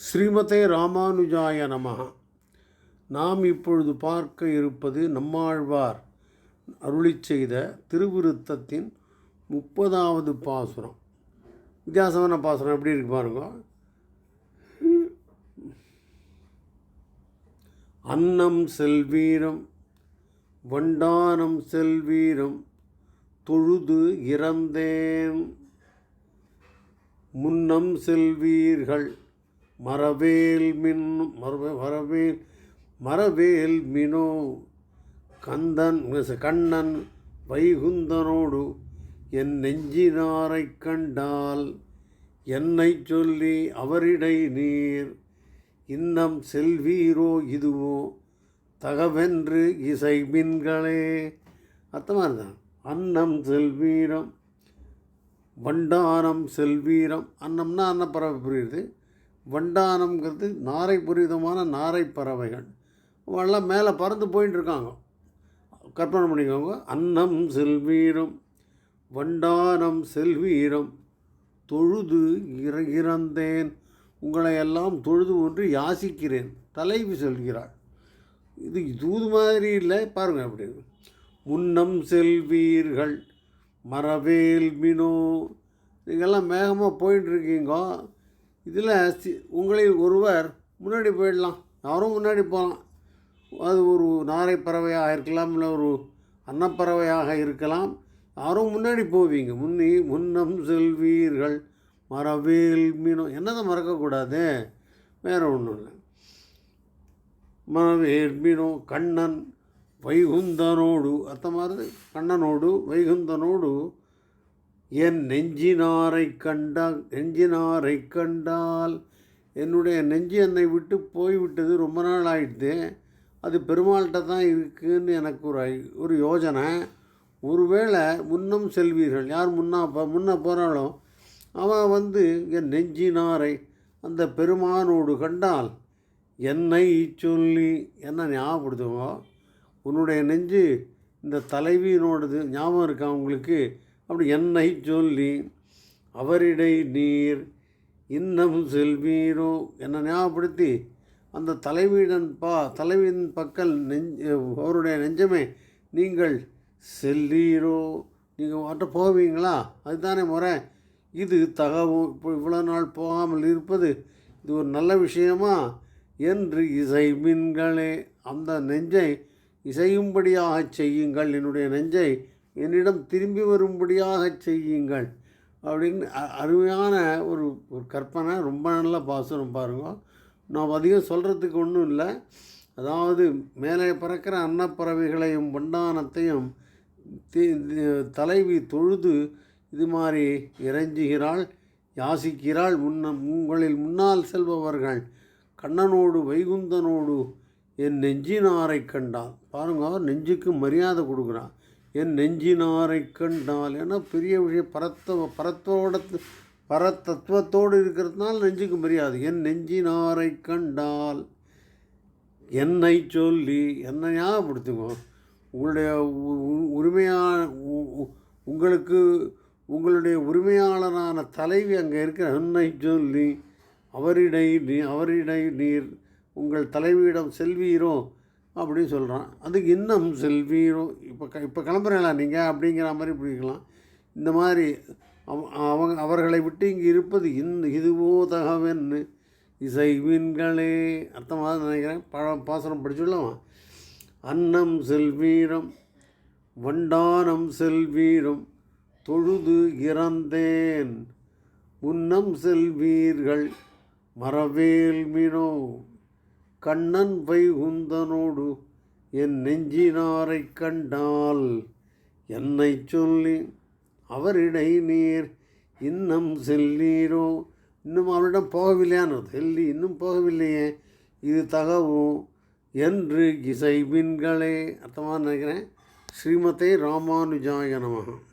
ஸ்ரீமதே ராமானுஜாய நமஹ. நாம் இப்பொழுது பார்க்க இருப்பது நம்மாழ்வார் அருளிச் செய்த திருவிருத்தத்தின் முப்பதாவது பாசுரம். வித்தியாசமான பாசுரம் எப்படி இருக்கு பாருங்க. அன்னம் செல்வீரம் வண்டானம் செல்வீரம் தொழுது இறந்தேன். முன்னம் செல்வீர்கள். மரவேல் மின் மரவே மரவேல் மரவேல் மினோ கந்தன் கண்ணன் வைகுந்தனோடு என் நெஞ்சினாரைக் கண்டால் என்னை சொல்லி அவரிடை நீர். இன்னம் செல்வீரோ இதுவோ தகவென்று இசை மின்களே. அர்த்தமாக இருந்தான் அன்னம் செல்வீரம் வண்டானம் செல்வீரம். அன்னம்னா அன்னப்பறவை புரியுது. வண்டானம்ங்கிறது நாரை புரிதமான நாரை பறவைகள். எல்லாம் மேலே பறந்து போயிட்டு இருக்காங்க கற்பனை பண்ணிக்கோங்க. அன்னம் செல்வீரம் வண்டானம் செல்வீரம் தொழுது இற இறந்தேன் உங்களை எல்லாம் தொழுது ஒன்று யாசிக்கிறேன் தலைவி சொல்கிறாள். இது தூது மாதிரி இல்லை. பாருங்கள் அப்படி. முன்னம் செல்வீர்கள் மரவேல் மினோ. நீங்கள்லாம் மேகமாக போயிட்டுருக்கீங்க இதில் சி உங்களில் ஒருவர் முன்னாடி போயிடலாம். யாரும் முன்னாடி போகலாம். அது ஒரு நாரை பறவையாக இருக்கலாம் இல்லை ஒரு அன்னப்பறவையாக இருக்கலாம். யாரும் முன்னாடி போவீங்க. முன்னி முன்னம் செல்வீர்கள். மரவேல் மீனோ என்னதை மறக்கக்கூடாது? வேறு ஒன்றும் இல்லை. மரவேல் மீனோ கண்ணன் வைகுந்தனோடு அர்த்தமானது கண்ணனோடு வைகுந்தனோடு என் நெஞ்சினாரை கண்டா நெஞ்சினாரை கண்டால். என்னுடைய நெஞ்சு என்னை விட்டு போய்விட்டது ரொம்ப நாள் ஆயிடுது. அது பெருமாள்கிட்ட தான் இருக்குதுன்னு எனக்கு ஒரு ஐ- ஒரு யோஜனை. ஒருவேளை முன்னம் செல்வீர்கள். யார் முன்னா போ முன்ன போகிறாளோ அவன் வந்து என் நெஞ்சினாரை அந்த பெருமானோடு கண்டால் என்னை சொல்லி என்ன ஞாபகப்படுத்துவோ உன்னுடைய நெஞ்சு இந்த தலைவியினோடது ஞாபகம் இருக்கா உங்களுக்கு? அப்படி என்னை சொல்லி அவரிடை நீர் இன்னம் செல்வீரோ என்னை ஞாபகப்படுத்தி அந்த தலைவீடன் பா தலைவியின் பக்கல் நெஞ்ச அவருடைய நெஞ்சமே நீங்கள் செல்லீரோ நீங்கள் வாட்ட போவீங்களா? அதுதானே முறை. இது தகவும் இப்போ இவ்வளோ நாள் போகாமல் இருப்பது இது ஒரு நல்ல விஷயமா? என்று இசை மின்களே அந்த நெஞ்சை இசையும்படியாகச் செய்யுங்கள். என்னுடைய நெஞ்சை என்னிடம் திரும்பி வரும்படியாகச் செய்யுங்கள். அப்படின்னு அ- அருமையான ஒரு ஒரு கற்பனை ரொம்ப நல்ல பாசுரம் பாருங்க. நான் அதிகம் சொல்கிறதுக்கு ஒன்றும் இல்லை. அதாவது மேலே பறக்கிற அன்னப்பறவைகளையும் பண்டானத்தையும் தலைவி தொழுது இது மாதிரி இறைஞ்சுகிறாள் யாசிக்கிறாள். முன்ன உங்களில் முன்னால் செல்பவர்கள் கண்ணனோடு வைகுந்தனோடு என் நெஞ்சினாரை கண்டால் பாருங்க நெஞ்சுக்கு மரியாதை கொடுக்குறான் என் நெஞ்சினாரை கண்டால் ஏன்னா பெரிய விஷயம் பரத்த பரத்தோட பரத்தத்துவத்தோடு இருக்கிறதுனால நெஞ்சுக்கு மரியாதை. என் நெஞ்சினாரை கண்டால் என்னை சொல்லி என்னை ஞாபகப்படுத்துங்க. உங்களுடைய உ- உ- உரிமையான உ- உ- உங்களுக்கு உங்களுடைய உரிமையாளரான தலைவி அங்கே இருக்கிற என்னை சொல்லி அவரிடை நீ அவரிடை நீர் உங்கள் தலைவியிடம் செல்வீரோ. அப்படின்னு சொல்கிறான் அதுக்கு இன்னும் செல்வீரோ இப்போ க இப்போ கிளம்புறீங்களா நீங்கள் அப்படிங்கிற மாதிரி பிடிக்கலாம் இந்த மாதிரி அவ- அவங்க அவர்களை விட்டு இங்கே இருப்பது இன் இதுவோ தகவென்னு இசை மீன்களே அர்த்தமாக நினைக்கிறேன். பழ பாசனம் படிச்சுடலாமா? அன்னம் செல்வீரம் வண்டானம் செல்வீரம் தொழுது இறந்தேன். உன்னம் செல்வீர்கள் மரவேல் மீனோ. கண்ணன் வைகுந்தனோடு என் நெஞ்சினாரை கண்டால் என்னை சொல்லி அவரிடை நீர் இன்னும் செல்லீரோ? இன்னும் அவரிடம் போகவில்லையான்னு செல்லி இன்னும் போகவில்லையே. இது தகவும் என்று இசை மின்களே அர்த்தமாக நினைக்கிறேன். ஸ்ரீமதே ராமானுஜாய நமகம்